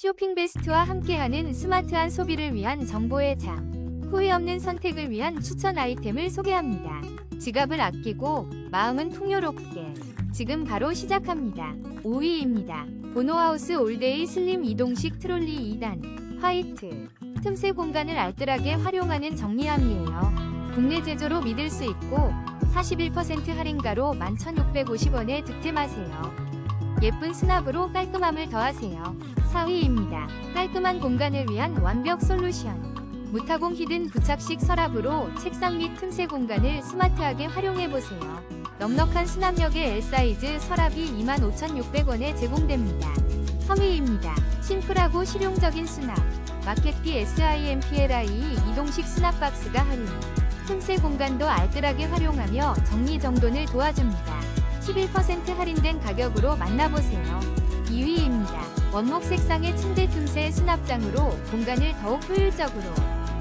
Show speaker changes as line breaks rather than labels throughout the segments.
쇼핑 베스트와 함께하는 스마트한 소비를 위한 정보의 장. 후회 없는 선택을 위한 추천 아이템을 소개합니다. 지갑을 아끼고 마음은 풍요롭게. 지금 바로 시작합니다. 5위입니다. 보노하우스 올데이 슬림 이동식 트롤리 2단. 화이트. 틈새 공간을 알뜰하게 활용하는 정리함이에요. 국내 제조로 믿을 수 있고 41% 할인가로 11,650원에 득템하세요. 예쁜 수납으로 깔끔함을 더하세요. 4위입니다. 깔끔한 공간을 위한 완벽 솔루션. 무타공 히든 부착식 서랍으로 책상 및 틈새 공간을 스마트하게 활용해보세요. 넉넉한 수납력의 L사이즈 서랍이 25,600원에 제공됩니다. 3위입니다. 심플하고 실용적인 수납. 마켓비 SIMPLI 이동식 수납 박스가 할인. 틈새 공간도 알뜰하게 활용하며 정리정돈을 도와줍니다. 11% 할인된 가격으로 만나보세요. 2위입니다. 원목 색상의 침대 틈새 수납장으로 공간을 더욱 효율적으로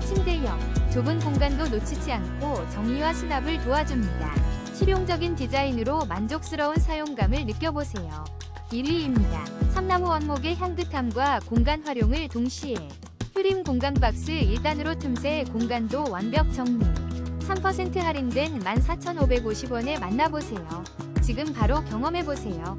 침대형 좁은 공간도 놓치지 않고 정리와 수납을 도와줍니다. 실용적인 디자인으로 만족스러운 사용감을 느껴보세요. 1위입니다. 삼나무 원목의 향긋함과 공간 활용을 동시에 휴림 공간 박스 1단으로 틈새 공간도 완벽 정리 3% 할인된 14,550원에 만나보세요. 지금 바로 경험해보세요.